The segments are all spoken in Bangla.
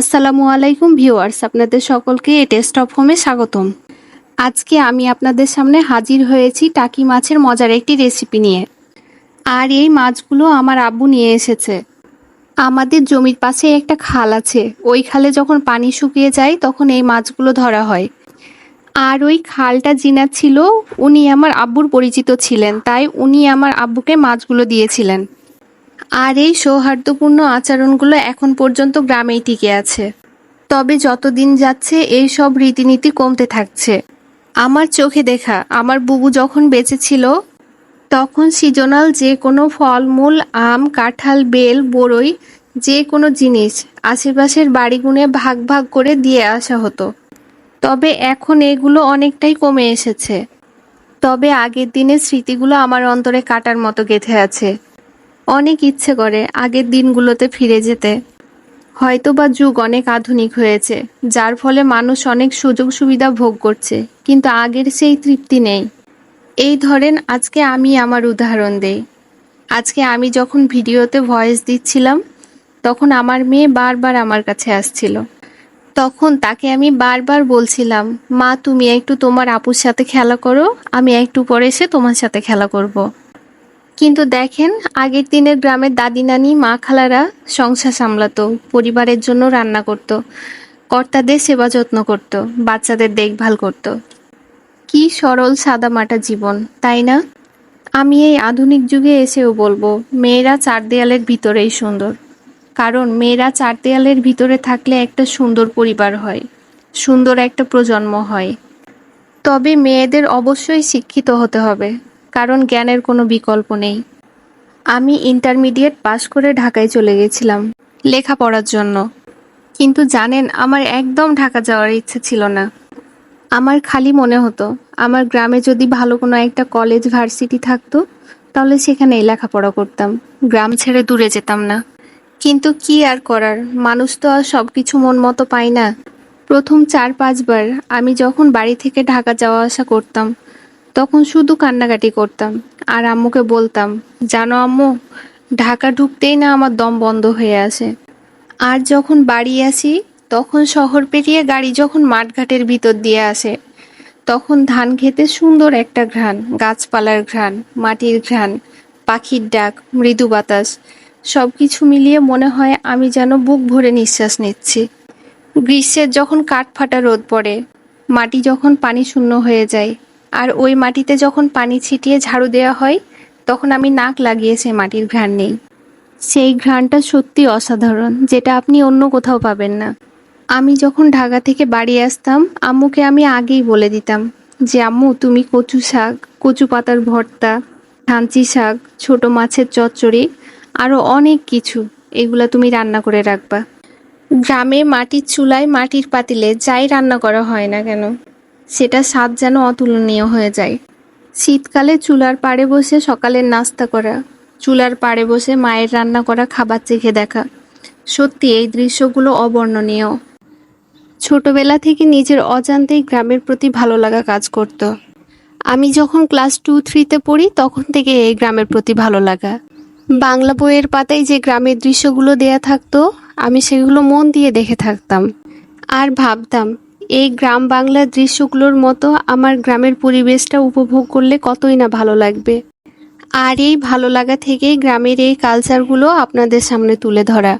আসসালামু আলাইকুম ভিউয়ার্স, আপনাদের সকলকে এই টেস্ট অফ হোমে স্বাগতম। আজকে আমি আপনাদের সামনে হাজির হয়েছি টাকি মাছের মজার একটি রেসিপি নিয়ে। আর এই মাছগুলো আমার আব্বু নিয়ে এসেছে। আমাদের জমির পাশে একটা খাল আছে। ওই খালে যখন পানি শুকিয়ে যায়, তখন এই মাছগুলো ধরা হয়। আর ওই খালটা জিনা ছিল, উনি আমার আব্বুর পরিচিত ছিলেন। তাই উনি আমার আব্বুকে মাছগুলো দিয়েছিলেন। আর এই সৌহার্দ্যপূর্ণ আচরণগুলো এখন পর্যন্ত গ্রামেই টিকে আছে। তবে যতদিন যাচ্ছে, এই সব রীতিনীতি কমতে থাকছে। আমার চোখে দেখা, আমার বুবু যখন বেঁচে ছিল, তখন সিজনাল যে কোনো ফলমূল, আম, কাঁঠাল, বেল বড়ই যে কোনো জিনিস আশেপাশের বাড়িগুনে ভাগ ভাগ করে দিয়ে আসা হতো। তবে এখন এগুলো অনেকটাই কমে এসেছে। তবে আগের দিনের স্মৃতিগুলো আমার অন্তরে কাটার মতো গেঁথে আছে। অনেক ইচ্ছে করে আগের দিনগুলোতে ফিরে যেতে। হয়তো বা যুগ অনেক আধুনিক হয়েছে, যার ফলে মানুষ অনেক সুযোগ সুবিধা ভোগ করছে, কিন্তু আগের সেই তৃপ্তি নেই। এই ধরেন আজকে আমি আমার উদাহরণ দেই। আজকে আমি যখন ভিডিওতে ভয়েস দিচ্ছিলাম, তখন আমার মেয়ে বারবার আমার কাছে আসছিল। তখন তাকে আমি বারবার বলছিলাম, মা, তুমি একটু তোমার আপুর সাথে খেলা করো, আমি একটু পরে এসে তোমার সাথে খেলা করব। কিন্তু দেখেন, আগের দিনের গ্রামের দাদি নানি, মা খালারা সংসার সামলাতো, পরিবারের জন্য রান্না করত। কর্তাদের সেবা যত্ন করত, বাচ্চাদের দেখভাল করত। কি সরল সাদামাটা জীবন, তাই না আমি এই আধুনিক যুগে এসেও বলব, মেয়েরা চার দেয়ালের ভিতরেই সুন্দর কারণ মেয়েরা চার দেয়ালের ভিতরে থাকলে একটা সুন্দর পরিবার হয়, সুন্দর একটা প্রজন্ম হয় তবে মেয়েদের অবশ্যই শিক্ষিত হতে হবে কারণ জ্ঞানের কোনো বিকল্প নেই। আমি ইন্টারমিডিয়েট পাশ করে ঢাকায় চলে গেছিলাম লেখাপড়ার জন্য। কিন্তু জানেন, আমার একদম ঢাকা যাওয়ার ইচ্ছে ছিল না। আমার খালি মনে হতো, আমার গ্রামে যদি ভালো কোনো একটা কলেজ ভার্সিটি থাকতো, তাহলে সেখানেই লেখাপড়া করতাম। গ্রাম ছেড়ে দূরে যেতাম না। কিন্তু কি আর করার, মানুষ তো আর সব কিছু মন মতো পায় না। প্রথম চার পাঁচবার আমি যখন বাড়ি থেকে ঢাকা যাওয়া আসা করতাম তখন শুধু কান্নাকাটি করতাম। আর আম্মুকে বলতাম, জানো আম্মু, ঢাকা ঢুকতেই না আমার দম বন্ধ হয়ে আসে আর যখন বাড়ি আসি, তখন শহর পেরিয়ে গাড়ি যখন মাঠঘাটের ভিতর দিয়ে আসে, তখন ধান খেতে সুন্দর একটা ঘ্রাণ, গাছপালার ঘ্রাণ, মাটির ঘ্রাণ, পাখির ডাক, মৃদু বাতাস সব কিছু মিলিয়ে মনে হয় আমি যেন বুক ভরে নিঃশ্বাস নিচ্ছি। গ্রীষ্মের যখন কাঠ ফাটা রোদ পড়ে, মাটি যখন পানি শূন্য হয়ে যায় আর ওই মাটিতে যখন পানি ছিটিয়ে ঝাড়ু দেওয়া হয়, তখন আমি নাক লাগিয়ে সেই মাটির ঘ্রাণ নেই। সেই ঘ্রাণটা সত্যি অসাধারণ, যেটা আপনি অন্য কোথাও পাবেন না। আমি যখন ঢাকা থেকে বাড়ি আসতাম, আম্মুকে আমি আগেই বলে দিতাম যে, আম্মু, তুমি কচু শাক, কচু পাতার ভর্তা, ধানচি শাক, ছোট মাছের চচ্চড়ি আরও অনেক কিছু, এগুলা তুমি রান্না করে রাখবা। গ্রামে মাটির চুলায় মাটির পাতিলে যাই রান্না করা হয় না কেন সেটা স্বাদ যেন অতুলনীয় হয়ে যায়। শীতকালে চুলার পাড়ে বসে সকালের নাস্তা করা, চুলার পাড়ে বসে মায়ের রান্না করা খাবার চেখে দেখা। সত্যি এই দৃশ্যগুলো অবর্ণনীয়। ছোটবেলা থেকে নিজের অজান্তেই গ্রামের প্রতি ভালো লাগা কাজ করত। আমি যখন ক্লাস টু, থ্রিতে পড়ি, তখন থেকে এই গ্রামের প্রতি ভালো লাগা। বাংলা বইয়ের পাতায় যে গ্রামের দৃশ্যগুলো দেয়া থাকতো, আমি সেগুলো মন দিয়ে দেখে থাকতাম। আর ভাবতাম এই গ্রাম বাংলার দৃশ্যগুলোর মতো আমার গ্রামের পরিবেশটা উপভোগ করলে কতই না ভালো লাগবে। আর এই ভালো লাগা থেকেই গ্রামের এই কালচারগুলো আপনাদের সামনে তুলে ধরা।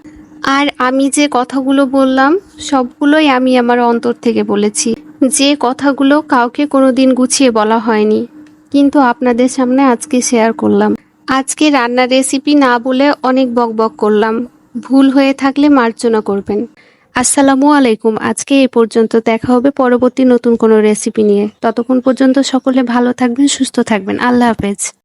আর আমি যে কথাগুলো বললাম, সবগুলোই আমি আমার অন্তর থেকে বলেছি। যে কথাগুলো কাউকে কোনোদিন গুছিয়ে বলা হয়নি, কিন্তু আপনাদের সামনে আজকে শেয়ার করলাম। আজকে রান্নার রেসিপি না বলে অনেক বক বক করলাম। ভুল হয়ে থাকলে মার্জনা করবেন। আসসালামু আলাইকুম। আজকে এই পর্যন্ত দেখা হবে পরবর্তী নতুন কোনো রেসিপি নিয়ে। ততক্ষণ পর্যন্ত সকলে ভালো থাকবেন, সুস্থ থাকবেন। আল্লাহ হাফেজ।